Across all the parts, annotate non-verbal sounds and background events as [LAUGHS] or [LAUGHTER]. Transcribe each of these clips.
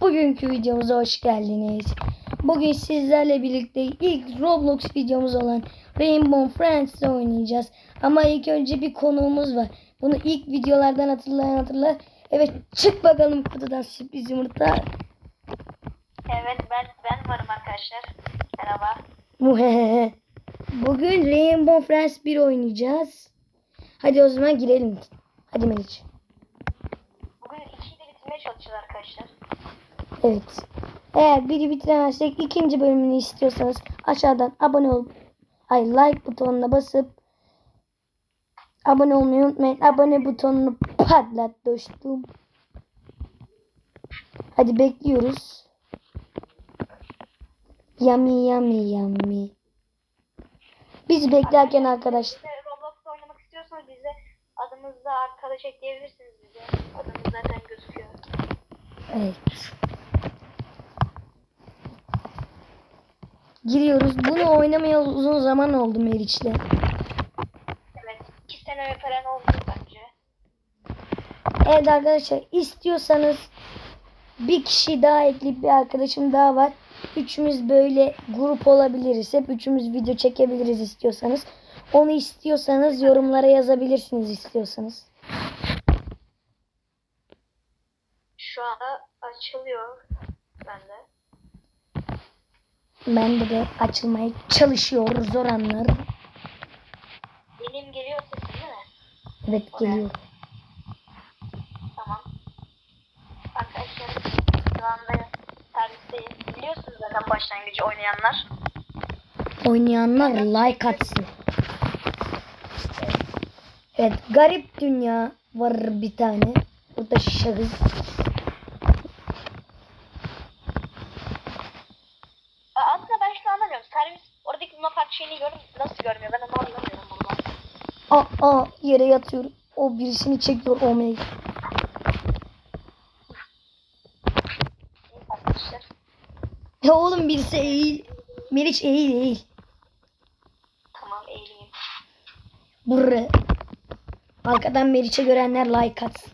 Bugünkü videomuza hoş geldiniz. Bugün sizlerle birlikte ilk Roblox videomuz olan Rainbow Friends'le oynayacağız. Ama ilk önce bir konuğumuz var. Bunu ilk videolardan hatırlayan hatırlar. Evet çık bakalım kutudan sürpriz yumurta. Evet ben ben varım arkadaşlar. Merhaba. Bugün Rainbow Friends 1 oynayacağız. Hadi o zaman girelim. Hadi Meriç. Bitirmeye çalışacağız arkadaşlar. Evet. Eğer biri bitiremezsek ikinci bölümünü istiyorsanız aşağıdan abone olup ay like butonuna basıp abone olmayı unutmayın. Abone butonunu patlat dostum. Hadi bekliyoruz. Yummy yummy yummy. Biz beklerken arkadaşlar. Roblox'ta oynamak istiyorsanız bize adımızda arkadaş ekleyebilirsiniz bize. Adımız zaten gözüküyor. Evet. Giriyoruz. Bunu oynamaya uzun zaman oldu Meriç'le. Evet. iki sene falan oldu bence. Evet arkadaşlar istiyorsanız bir kişi daha ekleyip bir arkadaşım daha var. Üçümüz böyle grup olabiliriz. Hep üçümüz video çekebiliriz istiyorsanız. Onu istiyorsanız yorumlara yazabilirsiniz istiyorsanız. Şu anda açılıyor bende. Bende de açılmaya çalışıyor zor anlar. Benim geliyor sesim değil mi? Evet geliyor. Tamam. Arkadaşlar şu anda servisteyiz. Biliyorsunuz zaten başlangıcı oynayanlar. Oynayanlar like atsın. Evet garip dünya var bir tane. Burada şahıs. Şeyini gördüm. Nasıl görmüyor? Ben onu anlamıyorum burada. Aa, aa yere yatıyorum. O birisini çekiyor o mail. Neyse arkadaşlar. Ya oğlum birisi eğil. Meriç eğil eğil. Tamam eğileyim. Burra. Arkadan Meriç'e görenler like atsın.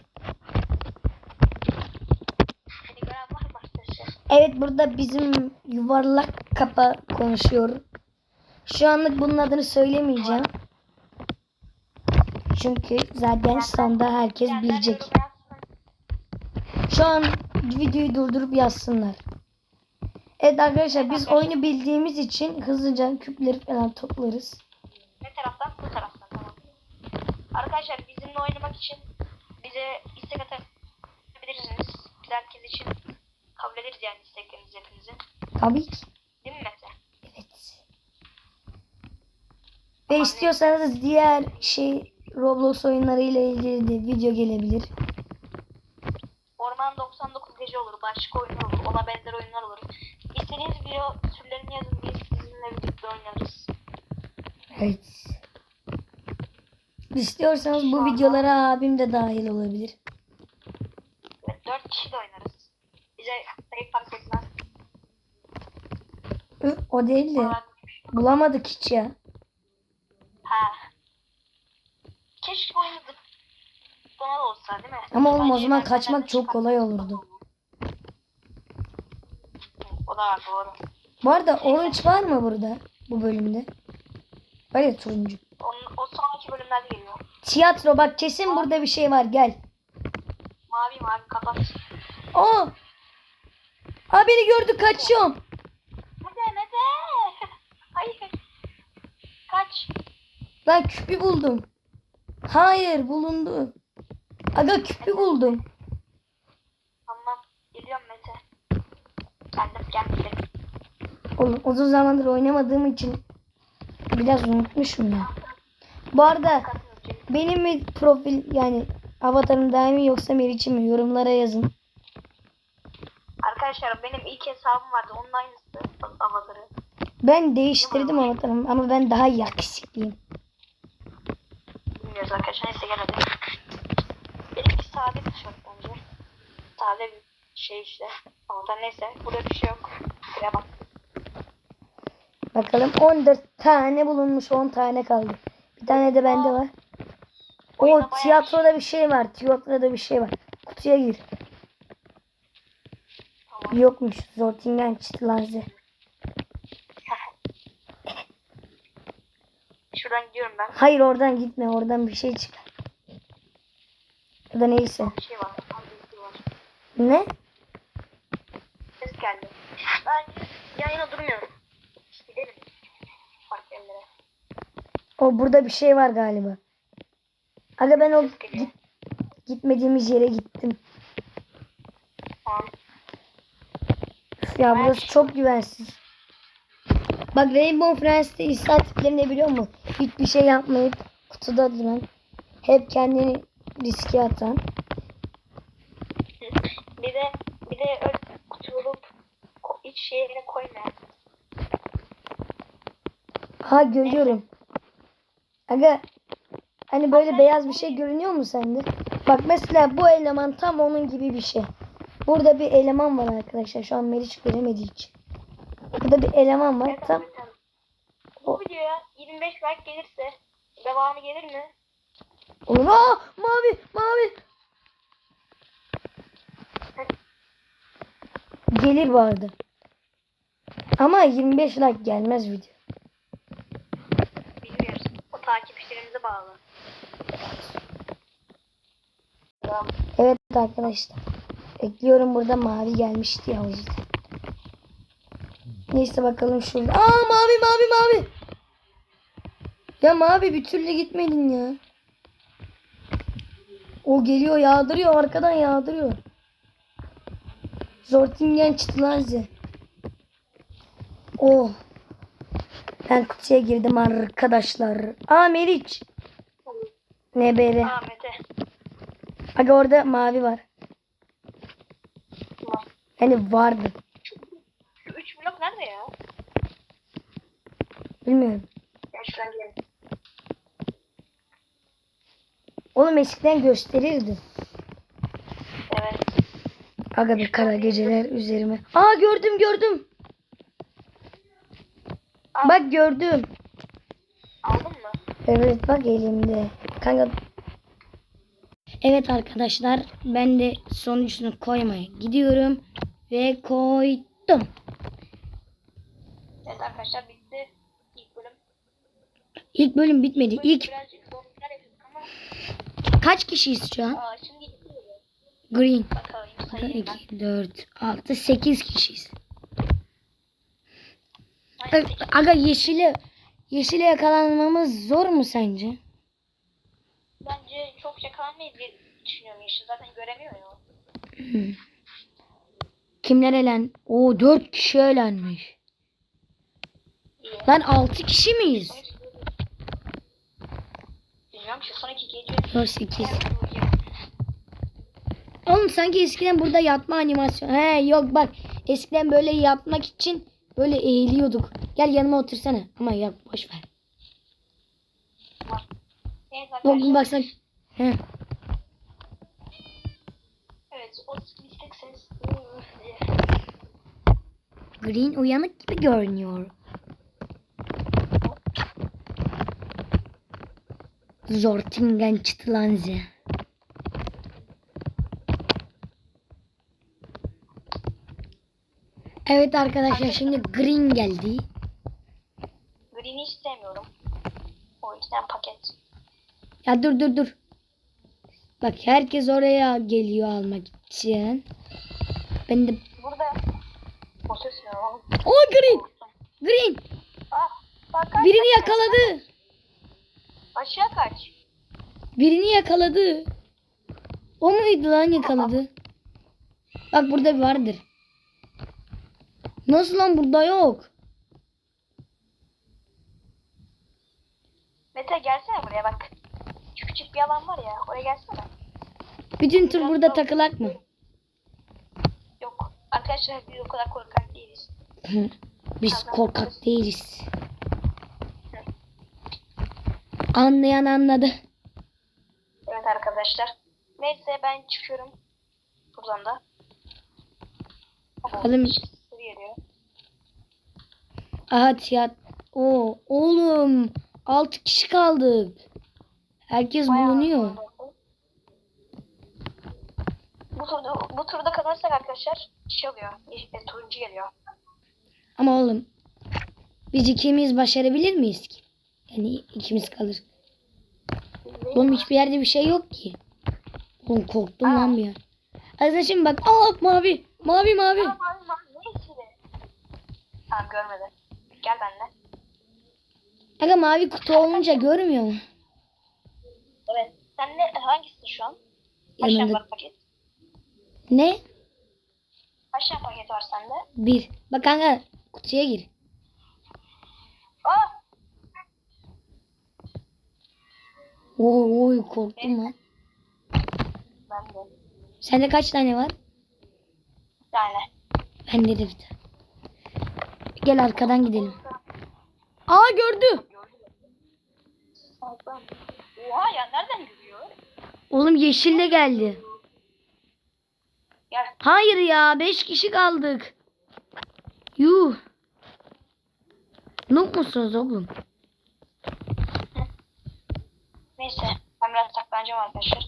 Evet burada bizim yuvarlak kapa konuşuyor. Şu anlık bunun adını söylemeyeceğim. Çünkü zaten sonda herkes bilecek. Şu an videoyu durdurup yazsınlar. Evet arkadaşlar biz oyunu bildiğimiz için hızlıca küpleri falan toplarız. Ne taraftan? Bu taraftan tamam. Arkadaşlar bizimle oynamak için bize istek atabilirsiniz. Biz herkes için kabul ederiz yani isteklerinizi hepinizin. Tabii ki. Değil mi Mete? Evet. Ve istiyorsanız diğer şey Roblox oyunları ile ilgili de video gelebilir. Orman 99 gece olur, başka oyunlar olur, ona benzer oyunlar olur. İstediğiniz video türlerini yazın biz sizinle birlikte oynarız. Evet. İstiyorsanız bu videolara abim de dahil olabilir. Evet, 4 kişi de oynarız. Bize pek fark etmez. O değil de bulamadık hiç ya. Ha. Keşke oynadık. Bana da olsa değil mi? Ama oğlum o zaman kaçmak çok kolay olurdu. O da var doğru. Bu arada orange var mı burada bu bölümde? Var ya turuncu. Onun, o sonraki bölümlerde geliyor. Tiyatro bak kesin burada bir şey var gel. Mavi mavi kapat. Aa! Aa beni gördü kaçıyorum. Mete Mete. Hayır. Kaç. Lan küpü buldum. Hayır bulundu. Aga küpü buldum. Tamam. Geliyorum Mete. Geldim geldim. Oğlum uzun zamandır oynamadığım için biraz unutmuşum ya. Bu arada benim mi profil yani avatarım daha mı yoksa Meriç'im mi yorumlara yazın. Arkadaşlar benim ilk hesabım vardı. Onun aynısı. Avatarı. Ben değiştirdim avatarımı ama ben daha yakışıklıyım. Bilmiyoruz arkadaşlar. Neyse gel hadi. Benimki sade bir tişört bence. Sade bir şey işte. Avatar neyse. Burada bir şey yok. Buraya bak. Bakalım 14 tane bulunmuş 10 tane kaldı. Bir tane de bende var. O tiyatroda bir şey var. Tiyatroda bir şey var. Kutuya gir. Yokmuş. Zortingen Çıtlanze. Şuradan gidiyorum ben. Hayır oradan gitme. Oradan bir şey çıkar. Ya da neyse. Bir şey var. Var. Ne? Ses geldi. Ben yan yana durmuyorum. Gidelim. Farklı yerlere. O burada bir şey var galiba. Aga ben o git, gitmediğimiz yere gittim. Tamam. Ya burası çok güvensiz. Bak Rainbow Friends'te insan tipleri ne biliyor musun? Hiçbir şey yapmayıp kutuda duran. Hep kendini riske atan. Bir de bir de öyle kutu bulup ko- hiç şeyine koymayan. Ha görüyorum. Aga hani böyle beyaz bir şey görünüyor mu sende? Bak mesela bu eleman tam onun gibi bir şey. Burada bir eleman var arkadaşlar. Şu an Meriç göremediği için. Burada bir eleman var. Evet, Tam. Bu videoya 25 like gelirse devamı gelir mi? olur. Aa, mavi mavi. Gelir vardı. Ama 25 like gelmez video. Bilmiyoruz. O takipçilerimize bağlı. Evet arkadaşlar. Bekliyorum burada mavi gelmişti ya o yüzden. Neyse bakalım şurada. Aa mavi mavi mavi. Ya mavi bir türlü gitmedin ya. O geliyor yağdırıyor arkadan yağdırıyor. Zortingen çıtılanze. Oh. Ben kutuya girdim arkadaşlar. Aa Meriç. Ne beri. Aa Mete. Aga orada mavi var. Yani vardı. Şu 3 blok nerede ya? Bilmiyorum. Ya şuradan gidelim. Oğlum eskiden gösterirdi. Evet. Aga bir kara geceler üzerime. Aa gördüm gördüm. Al. Bak gördüm. Aldın mı? Evet bak elimde. Kanka. Evet arkadaşlar ben de sonucunu koymaya gidiyorum. Ve koydum. Evet arkadaşlar bitti. İlk bölüm. Bitmedi. İlk kaç kişiyiz şu an? Green. Bakalım sayayım ben. 2, 4, 6, 8 kişiyiz. Aga yeşile yeşile yakalanmamız zor mu sence? Bence çok yakalanmayız diye düşünüyorum Yeşil. Zaten göremiyor ya. Kimler elen? O 4 kişi elenmiş. Lan 6 kişi miyiz? Bilmiyorum şu sonraki gece. 4, 8. Oğlum sanki eskiden burada yatma animasyonu. He yok bak. Eskiden böyle yatmak için böyle eğiliyorduk. Gel yanıma otursana. Ama yok boş ver. Arkadaşlar. bak sen. He. Evet o. Green uyanık gibi görünüyor. Zortingen çıtılanze. Evet arkadaşlar şimdi Green geldi. Green'i hiç sevmiyorum. O yüzden paket. Ya dur dur dur. Bak herkes oraya geliyor almak için. Ben de... Burada o ses ne oğlum? O Green! Green! Ah, Birini yakaladı. Aşağı kaç. Birini yakaladı. O muydu lan yakaladı? Bak burada vardır. Nasıl lan burada yok? Mete gelsene buraya bak. Şu küçük bir alan var ya. Oraya gelsene. Bütün tur burada takılak mı? Yok. Arkadaşlar biz o kadar korkak değiliz. [LAUGHS] Biz korkak değiliz. Anlayan anladı. Evet arkadaşlar. Neyse ben çıkıyorum. Buradan da. Geliyor. Aha tiyat. O oğlum 6 kişi kaldık. Herkes Bayağı bulunuyor. Bu turda, bu turda bak arkadaşlar şey oluyor. E, turuncu geliyor. Ama oğlum biz ikimiz başarabilir miyiz ki? Yani ikimiz kalır. Oğlum hiçbir yerde bir şey yok ki. Oğlum korktum lan bir an. Arkadaşım bak aa mavi mavi mavi. Lan ne içeri? Tamam görmedi. Gel benimle. Aga mavi kutu olunca görmüyor mu? Evet. Sen ne hangisi şu an? Yanında var paket? ne? Kaç tane paket var sende? Bir. Bak kanka kutuya gir. Aa! Oo, oy korktum lan. Ben de. Sende kaç tane var? Bir tane. Bende de bir tane. Gel arkadan gidelim. Aa gördü. Oha ya nereden görüyor? Oğlum yeşille geldi. Gel. Hayır ya 5 kişi kaldık. Yuh. Noob musunuz oğlum? Neyse. Ben biraz saklanacağım arkadaşlar.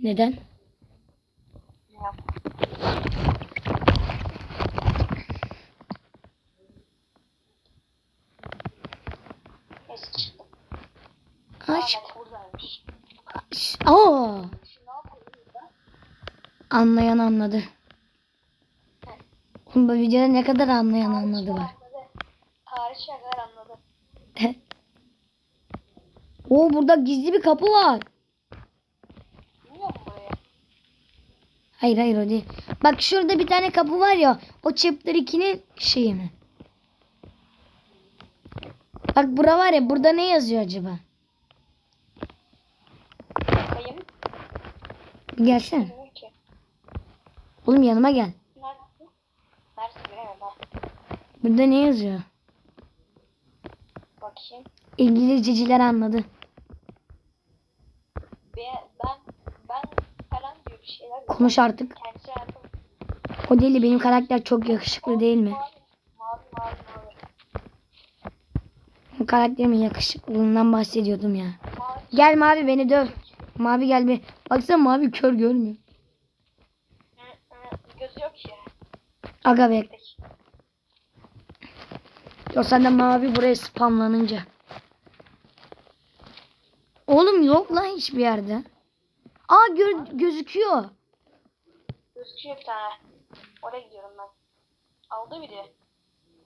Neden? Bilmiyorum. Neyse çıktım. Aç. Burada? Anlayan anladı. Oğlum bu videoda ne kadar anlayan anladı var. Tarih şakalar anladı. [LAUGHS] Oo burada gizli bir kapı var. Hayır hayır o değil. Bak şurada bir tane kapı var ya. O chapter 2'nin şeyi mi? Bak bura var ya burada ne yazıyor acaba? Bakayım. Bir gelsene. Oğlum yanıma gel. Neredesin? Neredesin. Burada ne yazıyor? Bakayım. İngilizceciler anladı. Ben, ben, ben falan diyor bir şeyler. Konuş artık. Kendisi. O deli benim karakter çok yakışıklı değil mi? Mavi, mavi, karakterimin yakışıklılığından bahsediyordum ya. Mavi. Gel mavi beni döv. Mavi gel bir. Baksana mavi kör görmüyor. Gözü yok ya. Aga be. Peki. Yoksa da mavi buraya spamlanınca. Yok lan hiçbir yerde. Aa gör, gözüküyor. Gözüküyor bir tane. Oraya gidiyorum ben. Aldı bir de.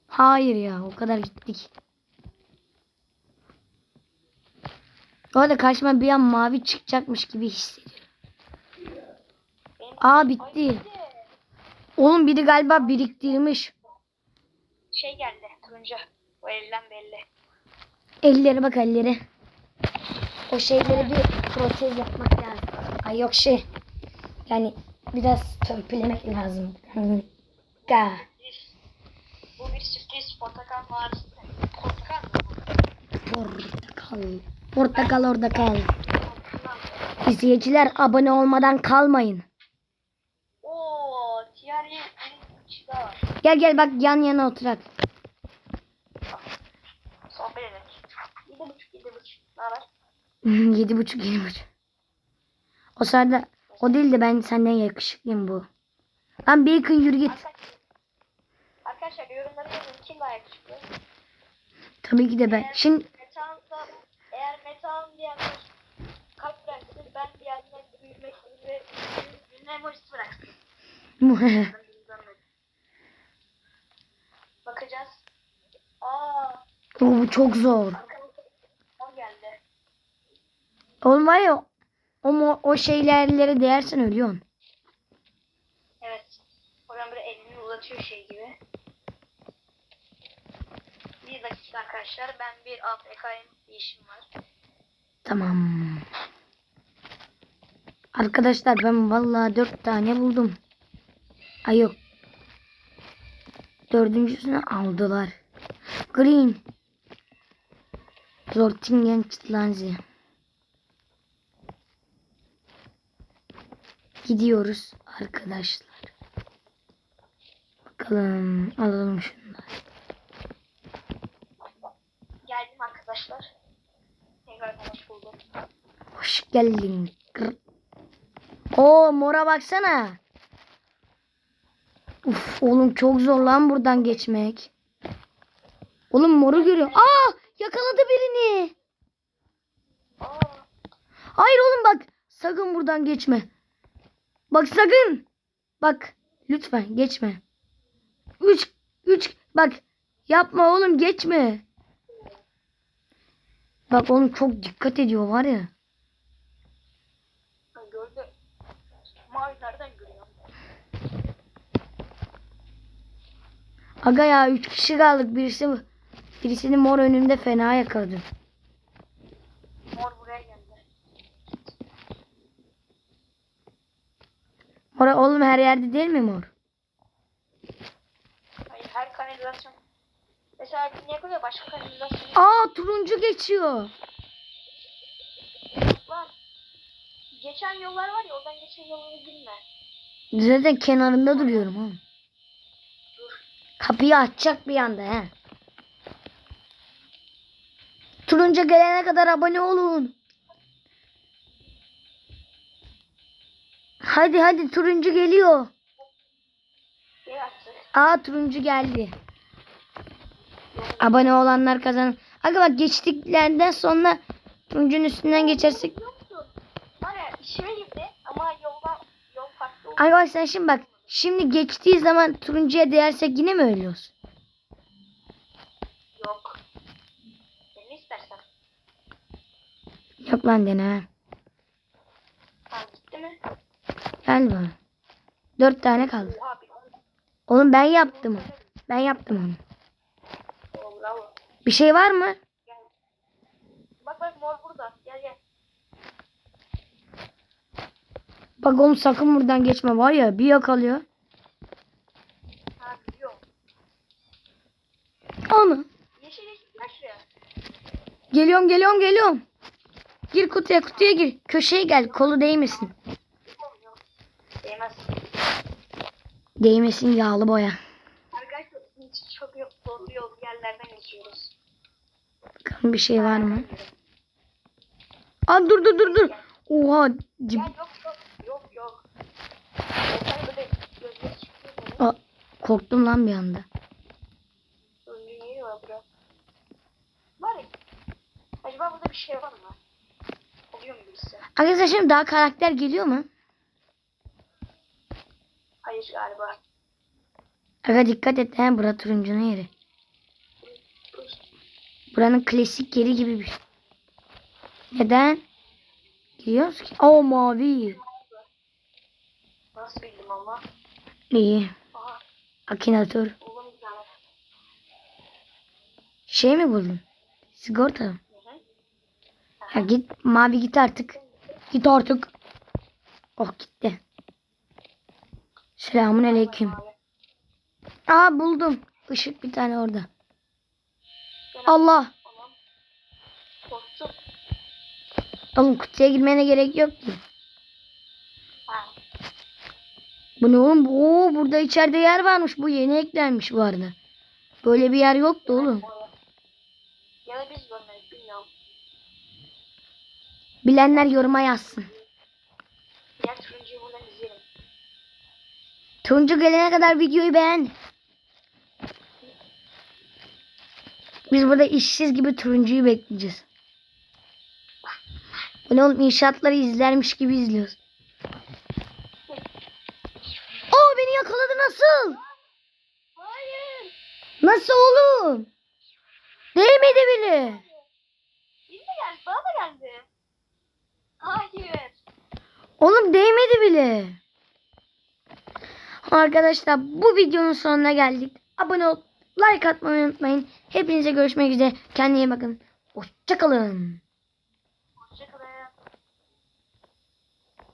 Hayır ya o kadar gittik. Orada karşıma bir an mavi çıkacakmış gibi hissediyorum. Benim... Aa Ay, bitti. de Oğlum biri galiba biriktirmiş. Şey geldi. Turuncu. O elden belli. Elleri bak elleri. O şeyleri bir protez yapmak lazım. Ay yok şey. Yani biraz törpülemek lazım. Ga. Bu bir sürpriz portakal mağarası. Portakal mı? Portakal. Portakal orada kal. İzleyiciler abone olmadan kalmayın. Oo. Gel gel bak yan yana oturak. Sohbet edelim. Yedi buçuk, yedi buçuk. Ne haber? [LAUGHS] Yedi buçuk yedi buçuk. O sırada o değil de ben senden yakışıklıyım bu. Lan Bacon yürü git. Arkadaşlar, arkadaşlar yorumlara yazın kim daha yakışıklı? Tabii ki de ben. Şimdi Metan da eğer Metan diyenler kalp bıraksın ben diyenler büyümek ve ünlü emojisi bıraksın. [LAUGHS] Bakacağız. Aa, Oo, bu çok zor. arkadaşlar. Oğlum var ya o, o şeylerlere değersen ölüyorsun. Evet. Oradan böyle elini uzatıyor şey gibi. Bir dakika arkadaşlar. Ben bir alt ekayım bir işim var. Tamam. Arkadaşlar ben vallahi dört tane buldum. Ay yok. Dördüncüsünü aldılar. Green. Zortingen Çitlanzi. Gidiyoruz arkadaşlar. Bakalım alalım şunları. Geldim arkadaşlar. Tekrardan hoş buldum. Hoş geldin. Oo mora baksana. Uf oğlum çok zor lan buradan geçmek. Oğlum moru görüyor. Aa yakaladı birini. Aa, Hayır oğlum bak. Sakın buradan geçme. Bak sakın. Bak lütfen geçme. Üç, üç bak yapma oğlum geçme. Bak oğlum çok dikkat ediyor var ya. ben gördüm. Mavi nereden görüyor? Aga ya üç kişi kaldık. Birisi birisini mor önümde fena yakaladı. Mor buraya geldi. Mor oğlum her yerde değil mi mor? Hayır her kanalizasyon. Mesela ne koyuyor başka kanalizasyon. Aa turuncu geçiyor. Lan. Geçen yollar var ya oradan geçen yolları bilme. Zaten kenarında duruyorum oğlum. Kapıyı açacak bir anda he. Turuncu gelene kadar abone olun. Hadi hadi turuncu geliyor. Aa turuncu geldi. Abone olanlar kazanır. Aga bak geçtiklerden sonra turuncunun üstünden geçersek. Arkadaşlar şimdi bak. Şimdi geçtiği zaman turuncuya değersek yine mi ölüyoruz? Yok. Sen ne istersen. Yok lan dene. Ha gitti mi? Galiba. Dört tane kaldı. Oğlum ben yaptım. Ben yaptım onu. Bir şey var mı? Bak bak mor burada. Gel gel. Bak oğlum sakın buradan geçme var ya bir yakalıyor. Ha biliyorum. Ana. Yeşil yeşil gel şuraya. Geliyorum geliyorum geliyorum. Gir kutuya kutuya gir. Köşeye gel kolu değmesin. Değmesin yağlı boya. Arkadaşlar çok dolu yol yerlerden geçiyoruz. Bakalım bir şey var mı? Aa dur dur dur dur. Oha. dib- Gel yok yok yok. Aa, korktum lan bir anda. Ya. Acaba burada bir şey var mı? Oluyor mu birisi? Arkadaşlar şimdi daha karakter geliyor mu? Hayır galiba. Aga dikkat et he bura turuncunun yeri. Buranın klasik yeri gibi bir. Neden? Giriyoruz ki. Oo mavi. Nasıl bildim ama? İyi. Aha Akinator. Şey mi buldun? Sigorta mı? Ya git mavi git artık. Git artık. Oh gitti. Selamun aleyküm. Aa buldum. Işık bir tane orada. Allah. Oğlum kutuya girmene gerek yok ki. Bu ne oğlum? Oo burada içeride yer varmış. Bu yeni eklenmiş bu arada. Böyle bir yer yoktu oğlum. Bilenler yoruma yazsın. Diğer turuncuyu buradan izleyelim. Turuncu gelene kadar videoyu beğen. Biz burada işsiz gibi turuncuyu bekleyeceğiz. Bu ne oğlum inşaatları izlermiş gibi izliyoruz. Aa beni yakaladı nasıl? Hayır. Nasıl oğlum? Değmedi bile. De geldi. Bana da geldi. Hayır. Oğlum değmedi bile. Arkadaşlar bu videonun sonuna geldik. Abone ol, like atmayı unutmayın. Hepinize görüşmek üzere. Kendine iyi bakın. Hoşçakalın.